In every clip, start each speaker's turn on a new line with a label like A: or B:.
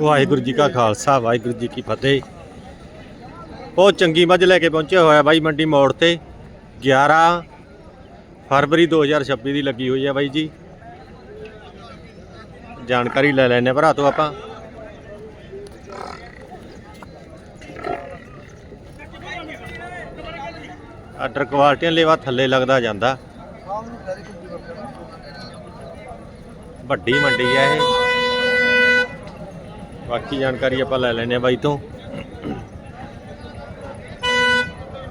A: ਵਾਹਿਗੁਰੂ ਜੀ ਕਾ ਖਾਲਸਾ ਵਾਹਿਗੁਰੂ ਜੀ ਕੀ ਫਤਿਹ। ਬਹੁਤ ਚੰਗੀ ਮੱਝ ਲੈ ਕੇ ਪਹੁੰਚਿਆ ਹੋਇਆ ਬਾਈ ਮੰਡੀ ਮੋੜ ਤੇ। 11 ਫਰਵਰੀ 2026 ਦੀ ਲੱਗੀ ਹੋਈ ਹੈ ਬਾਈ ਜੀ। ਜਾਣਕਾਰੀ ਲੈ ਲੈਣੇ ਭਰਾ ਤੋਂ ਆਪਾਂ। ਆਰਡਰ ਕੁਆਲਟੀਆਂ ਲੇਵਾ ਥੱਲੇ ਲੱਗਦਾ ਜਾਂਦਾ। ਵੱਡੀ ਮੰਡੀ ਹੈ ਇਹ। ਬਾਕੀ ਜਾਣਕਾਰੀ ਆਪਾਂ ਲੈ ਲੈਣੇ ਆ ਬਾਈ ਤੋਂ।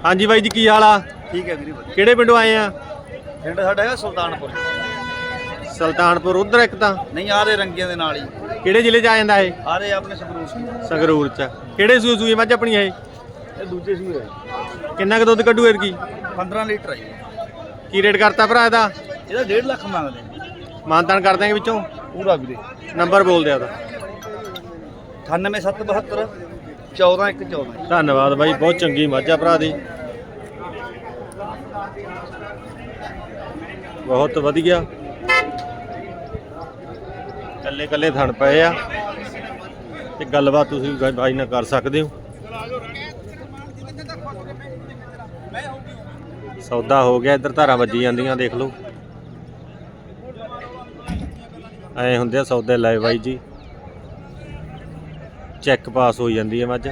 A: ਹਾਂਜੀ ਬਾਈ ਜੀ ਕੀ ਹਾਲ ਆ?
B: ਠੀਕ ਹੈ ਵੀਰੇ
A: ਕਿਹੜੇ ਪਿੰਡੋਂ ਆਏ ਆ?
B: ਪਿੰਡ ਸਾਡਾ ਹੈਗਾ ਸੁਲਤਾਨਪੁਰ।
A: ਸੁਲਤਾਨਪੁਰ ਉਧਰ ਇੱਕ ਤਾਂ?
B: ਨਹੀਂ ਆ ਰਹੇ ਰੰਗੀਆਂ ਦੇ ਨਾਲ ਹੀ।
A: ਕਿਹੜੇ ਜ਼ਿਲ੍ਹੇ 'ਚ ਆ ਜਾਂਦਾ ਇਹ?
B: ਆ ਰਹੇ ਆਪਣੇ ਸੰਗਰੂਰ
A: ਸੰਗਰੂਰ 'ਚ। ਕਿਹੜੇ ਸੂਏ ਸੂਏ ਮੱਝ ਆਪਣੀ ਇਹ?
B: ਇਹ ਦੂਜੇ ਸੂਏ ਆ।
A: ਕਿੰਨਾ ਕੁ ਦੁੱਧ ਕੱਢੂ ਇਹਦੀ
B: 15 ਲੀਟਰ ਆ ਜੀ।
A: ਕੀ ਰੇਟ ਕਰਤਾ ਭਰਾ ਇਹਦਾ?
B: ਇਹਦਾ 1.5 ਲੱਖ ਮੰਗਦੇ ਨੇ
A: ਮਾਨਤਾਨ ਕਰ ਦਾਂਗੇ ਵਿੱਚੋਂ?
B: ਪੂਰਾ ਵੀਰੇ।
A: ਨੰਬਰ ਬੋਲ ਦਿਆ ਉਹਦਾ।
B: 98772 14114
A: ਧੰਨਵਾਦ ਬਾਈ, ਬਹੁਤ ਚੰਗੀ ਮੱਝ ਆ ਭਰਾ ਦੀ। ਬਹੁਤ ਵਧੀਆ। ਕੱਲੇ ਕੱਲੇ ਥਣ ਪਏ ਆ। ਤੇ ਗੱਲਬਾਤ ਤੁਸੀਂ ਗ- ਬਾਈ ਨਾਲ ਕਰ ਸਕਦੇ ਹੋ। ਸੌਦਾ ਹੋ ਗਿਆ, ਇੱਧਰ ਧਾਰਾ ਵੱਜੀ ਜਾਂਦੀਆਂ, ਦੇਖ ਲਓ। ਐ ਹੁੰਦੇ ਆ ਸੌਦੇ ਲੈ ਬਾਈ ਜੀ। ਚੈੱਕ ਪਾਸ ਹੋ ਜਾਂਦੀ ਹੈ ਮੱਝ।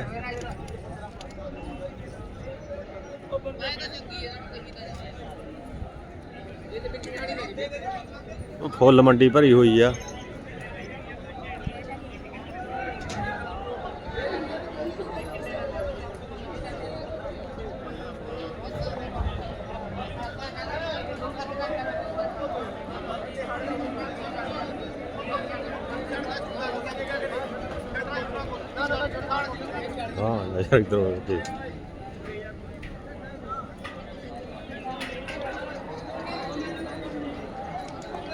A: ਫੁੱਲ ਮੰਡੀ ਭਰੀ ਹੋਈ ਆ। ਹਾਂ, ਲੈ ਜਾ ਇਧਰ ਦੇ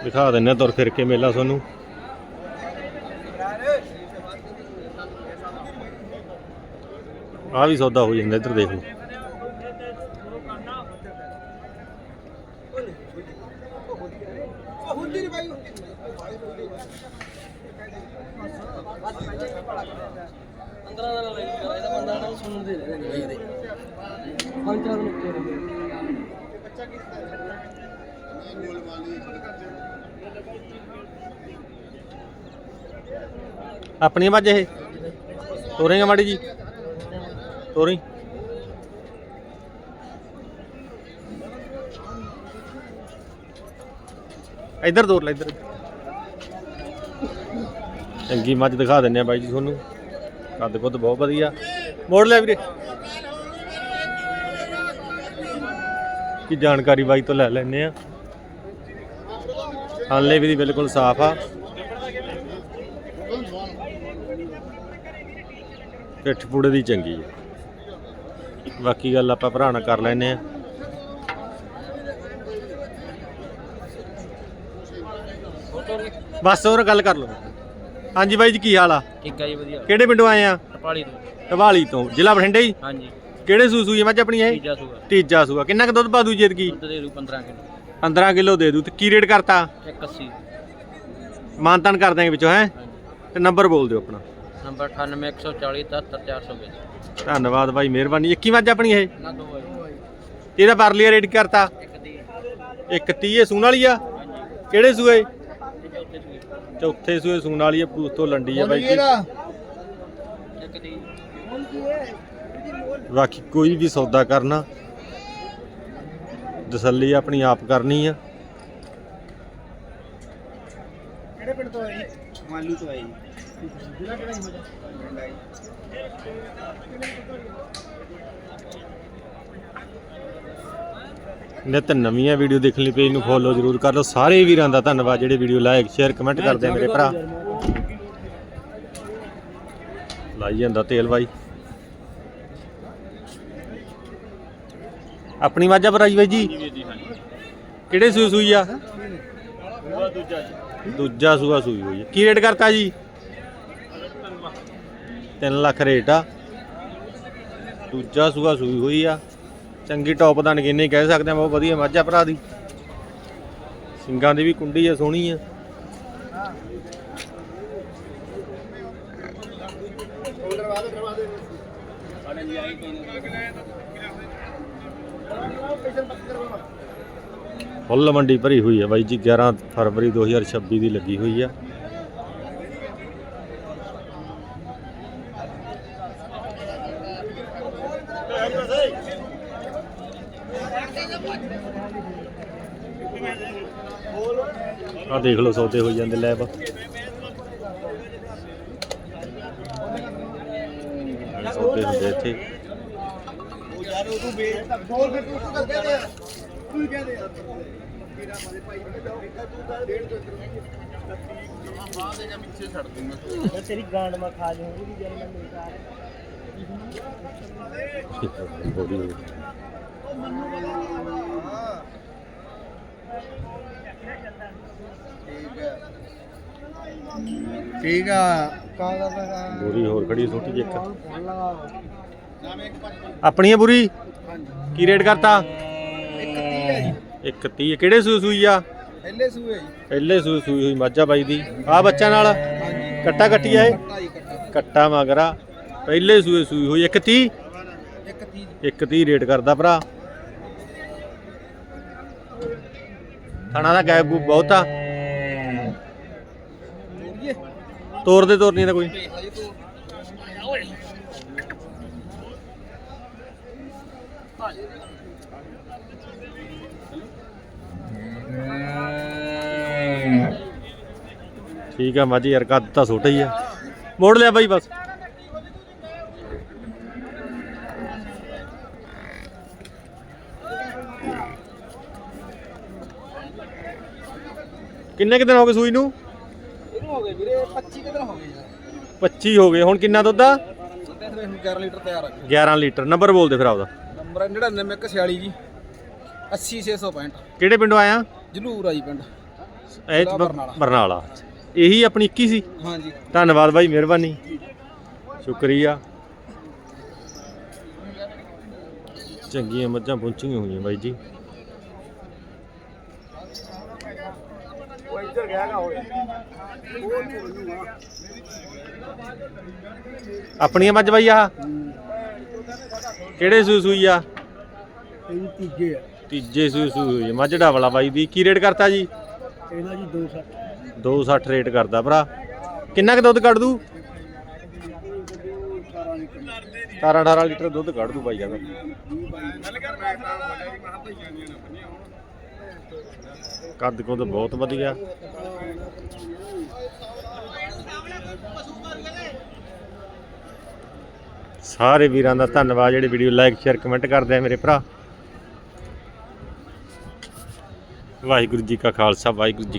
A: ਦਿਖਾ ਦਿੰਨੇ ਤੁਰ ਫਿਰ ਕੇ ਮੇਲਾ ਤੁਹਾਨੂੰ। ਆ ਵੀ ਸੌਦਾ ਹੋ ਜਾਂਦਾ ਇੱਧਰ ਦੇਖ। ਲਓ ਆਪਣੀ ਮੱਝ ਇਹ? ਤੋਰੇਗਾ ਮਾੜੀ ਜੀ? ਤੋਰੀ। ਇੱਧਰ ਤੋਰ ਲੈ ਇੱਧਰ। ਚੰਗੀ ਮੱਝ ਦਿਖਾ ਦਿੰਨੇ ਆ ਬਾਈ ਜੀ ਤੁਹਾਨੂੰ। ਕੱਦ ਕੁੱਦ ਬਹੁਤ ਵਧੀਆ। ਮੋੜ ਲੈ ਵੀਰੇ। ਕੀ ਜਾਣਕਾਰੀ ਬਾਈ ਤੋਂ ਲੈ ਲੈਨੇ ਆ। ਹਾਲੇ ਵੀ ਦੀ ਬਿਲਕੁਲ ਸਾਫ਼ ਆ। ਪਿੱਠ ਪੂੜੇ ਦੀ ਚੰਗੀ ਹੈ ਬਾਕੀ ਗੱਲ ਆਪਾਂ ਭਰਾ ਨਾਲ ਕਰ ਲੈਨੇ ਆ। ਬਸ ਹੋਰ ਗੱਲ ਕਰ ਲਓ। ਹਾਂਜੀ ਬਾਈ ਜੀ ਕੀ ਹਾਲ ਆ?
B: ਠੀਕ ਹੈ ਜੀ ਵਧੀਆ।
A: ਕਿਹੜੇ ਪਿੰਡੋਂ ਆਏ ਆ?
B: ਟਪਾਲੀ ਤੋਂ।
A: ਢਵਾਲੀ ਤੋਂ। ਜ਼ਿਲ੍ਹਾ ਬਠਿੰਡੇ ਜੀ?
B: ਹਾਂਜੀ।
A: ਕਿਹੜੇ ਸੂ ਸੂਈ ਮੱਝ ਆਪਣੀ ਇਹ?
B: ਤੀਜਾ ਸੂਆ।
A: ਤੀਜਾ ਸੂਆ। ਕਿੰਨਾ ਕੁ ਦੁੱਧ ਪਾ ਦੂ ਜੇਦ ਕੀ
B: ਦੁੱਧ ਦੇ ਰੂ 15 ਕਿਲੋ।
A: 15 ਕਿਲੋ ਦੇ ਦੂ। ਤੇ ਕੀ ਰੇਟ ਕਰਤਾ?
B: 180
A: ਮਾਨਤਾਨ ਕਰ ਦਾਂਗੇ ਵਿੱਚੋਂ ਹੈ? ਤੇ ਨੰਬਰ ਬੋਲ ਦਿਓ ਆਪਣਾ।
B: ਨੰਬਰ 98140 77420
A: ਧੰਨਵਾਦ ਬਾਈ ਮਿਹਰਬਾਨੀ। ਇੱਕੀ ਮੱਝ ਆਪਣੀ ਇਹ?
B: ਨਾ ਦੋ ਹੈ।
A: ਤੇ ਇਹਦਾ ਪਰਲੀਆ ਰੇਟ ਕਰਤਾ?
B: ਇੱਕ ਦੀ
A: ਇੱਕ 30 ਇਹ ਸੂਣ ਵਾਲੀ ਆ? ਕਿਹੜੇ ਸੂਏ?
B: ਚੌਥੇ ਸੂਏ।
A: ਸੂਣ ਵਾਲੀ ਆ ਤੋਂ ਲੰਡੀ ਆ ਬਾਈ ਜੀ। ਬਾਕੀ ਕੋਈ ਵੀ ਸੌਦਾ ਕਰਨਾ ਤਸੱਲੀ ਆਪਣੀ ਆਪ ਕਰਨੀ ਆ।
C: ਕਿਹੜੇ ਪਿੰਡ ਤੋਂ ਆਏ
B: ਮਾਲੂ ਤੋਂ ਆਈ
C: ਜ਼ਿਲ੍ਹਾ ਕਿਹੜਾ ਹੀ
A: ਨਿਤ ਨਵੀਆਂ ਵੀਡੀਓ ਦੇਖਣ ਲਈ ਪੇਜ ਨੂੰ ਫੋਲੋ ਜ਼ਰੂਰ ਕਰ ਲਓ। ਸਾਰੇ ਵੀਰਾਂ ਦਾ ਧੰਨਵਾਦ ਜਿਹੜੇ ਵੀਡੀਓ ਲਾਇਕ ਸ਼ੇਅਰ ਕਮੈਂਟ ਕਰਦੇ ਆ ਮੇਰੇ ਭਰਾ। ਲਾਈ ਜਾਂਦਾ ਤੇਲ ਬਾਈ। ਆਪਣੀ ਮਾਝਾ ਭਰਾਈ ਬਾਈ ਜੀ? ਕਿਹੜੇ ਸੂਈ ਸੂਈ ਆ? ਦੂਜਾ ਸੂਆ ਸੂਈ ਹੋਈ ਕੀ ਰੇਟ ਕਰਤਾ ਜੀ? 3 ਲੱਖ ਰੇਟ ਆ। ਦੂਜਾ ਸੂਆ ਸੂਈ ਹੋਈ ਆ। ਚੰਗੀ ਟੌਪ ਦਾ ਨਗੀਨੇ ਕਹਿ ਸਕਦੇ ਆ ਬਹੁਤ ਵਧੀਆ ਮੱਝ ਭਰਾ ਦੀ। ਸਿੰਗਾਂ ਦੀ ਵੀ ਕੁੰਡੀ ਆ ਸੋਹਣੀ ਆ
C: ਕਰਵਾ ਦੇ ਕਰਵਾ ਦੇ
B: ਸਾਡੇ ਲਈ ਆਈ ਕੋਈ ਨਹੀਂ
C: ਪੈਸੇ ਪੱਕ ਕਰਵਾ
A: ਫੁੱਲ ਮੰਡੀ ਭਰੀ ਹੋਈ ਹੈ ਬਾਈ ਜੀ 11 ਫਰਵਰੀ 2026 ਦੀ ਲੱਗੀ ਹੋਈ ਆ। ਆ ਦੇਖ ਲਓ ਸੌਦੇ ਹੋ ਜਾਂਦੇ ਲੈਬ। ਸੌਦੇ ਹੁੰਦੇ ਇੱਥੇ।
C: ਯਾਰ ਉਹ ਤੂੰ ਵੇਚ ਤਾਂ ਬੋਲ ਫਿਰ ਤੂੰ ਤੂੰ ਕਹਿ ਦੇ ਯਾਰ ਤੂੰ ਕਹਿ ਦੇ ਯਾਰ ਤੇਰਾ ਮਾਰੇ ਭਾਈ ਨੇ ਜਾਓ ਤੂੰ ਤਾਂ ਡੇਢ ਦੋ ਬਾਹਰ ਦੇ ਜਾਂ ਪਿੱਛੇ ਛੱਡ ਦੂੰਗਾ
B: ਤੇਰੀ ਗਾਂਡ ਮੈਂ ਖਾ ਜਾਊਂਗੀ ਵੀ ਜਦ ਮੈਂ ਮਿਲਦਾ
A: ਬੋਡੀ ਹੋਈ
C: ਠੀਕ ਆ। ਕਾਹਦਾ ਪਤਾ
A: ਬੁਰੀ ਹੋਰ ਖੜੀ ਛੋਟੀ ਜਿਹੀ ਇੱਕ। ਆਪਣੀ ਆ ਬੁਰੀ? ਕੀ ਰੇਟ ਕਰਤਾ?
C: ਇੱਕ ਤੀਹ ਹੈ ਜੀ।
A: ਇੱਕ 30 ਕਿਹੜੇ ਸੂਈ ਸੂਈ ਆ?
C: ਪਹਿਲੇ ਸੂਏ ਜੀ।
A: ਪਹਿਲੇ ਸੂਈ ਸੂਈ ਹੋਈ ਮਾਝਾ ਬਾਈ ਦੀ। ਆ ਬੱਚਾ ਨਾਲ? ਕੱਟਾ ਕੱਟੀ ਆ
C: ਢਾਈ ਕੱਟਾ
A: ਮਗਰਾ। ਪਹਿਲੇ ਸੂਏ ਸੂਈ ਹੋਈ ਇੱਕ 30
C: ਇੱਕ ਤੀਹ
A: ਇੱਕ 30 ਰੇਟ ਕਰਦਾ ਭਰਾ। ਥਾਣਾ ਦਾ ਗੈਪ ਬਹੁਤ ਆ
C: ਤੋਰੀਏ
A: ਤੋਰਦੇ ਤੋਰਨੀ ਦਾ ਕੋਈ। ਠੀਕ ਆ ਮਾਜੀ, ਯਾਰ ਕੱਦ ਤਾਂ ਛੋਟਾ ਹੀ ਆ। ਮੋੜ ਲਿਆ ਬਾਈ ਬਸ। ਕਿੰਨੇ ਕੁ ਦਿਨ ਹੋ ਗਏ ਸੂਈ ਨੂੰ?
C: ਗਏ ਵੀਰੇ 25 ਕਿਧਰ ਹੋ ਗਏ ਯਾਰ?
A: 25 ਹੋ ਗਏ। ਹੁਣ ਕਿੰਨਾ ਦੁੱਧ ਆ?
C: ਸਿੱਧੇ ਫਿਰ 11 ਲੀਟਰ ਤਿਆਰ ਆ।
A: 11 ਲੀਟਰ। ਨੰਬਰ ਬੋਲ ਦੇ ਫਿਰ ਆਪਦਾ।
C: ਨੰਬਰ 9946 ਜੀ। 80665
A: ਕਿਹੜੇ ਪਿੰਡੋਂ ਆਇਆ?
C: ਜਲੂਰ ਆ ਜੀ ਪਿੰਡ।
A: ਇਹ।
C: ਬਰਨਾਲਾ।
A: ਇਹੀ ਆਪਣੀ 21 ਸੀ?
C: ਹਾਂਜੀ।
A: ਧੰਨਵਾਦ ਬਾਈ ਮਿਹਰਬਾਨੀ। ਸ਼ੁਕਰੀਆ। ਚੰਗੀਆਂ ਮੱਝਾਂ ਪਹੁੰਚੀਆਂ ਹੋਈਆਂ ਬਾਈ ਜੀ।
C: ਉਹ ਇੱਧਰ ਗਿਆ ਨਾ ਹੋਏ
A: ਆਪਣੀਆਂ ਮੱਝ ਬਾਈ ਆ? ਕਿਹੜੇ ਸੂਈ ਸੂਈ ਆ?
C: ਇਹ ਤੀਜੇ ਆ।
A: ਤੀਜੇ ਸੂਈ ਮੱਝ ਡਾਵਲਾ ਬਾਈ ਦੀ। ਕੀ ਰੇਟ ਕਰਤਾ ਜੀ?
C: ਇਹਨਾਂ ਜੀ 260
A: 260 ਰੇਟ ਕਰਦਾ ਭਰਾ। ਕਿੰਨਾ ਕੁ ਦੁੱਧ ਕੱਢ ਦੂ? 18 18 ਲੀਟਰ ਦੁੱਧ ਕੱਢ ਦੂ ਬਾਈ ਕਹਿੰਦਾ। ਕੱਦ ਕੁੱਦ ਬਹੁਤ ਵਧੀਆ। ਸਾਰੇ ਵੀਰਾਂ ਦਾ ਧੰਨਵਾਦ, ਜਿਹੜੇ ਵੀਡੀਓ ਲਾਈਕ ਸ਼ੇਅਰ ਕਮੈਂਟ ਕਰਦੇ ਆ ਮੇਰੇ ਭਰਾ। ਵਾਹਿਗੁਰੂ ਜੀ ਕਾ ਖਾਲਸਾ, ਵਾਹਿਗੁਰੂ ਜੀ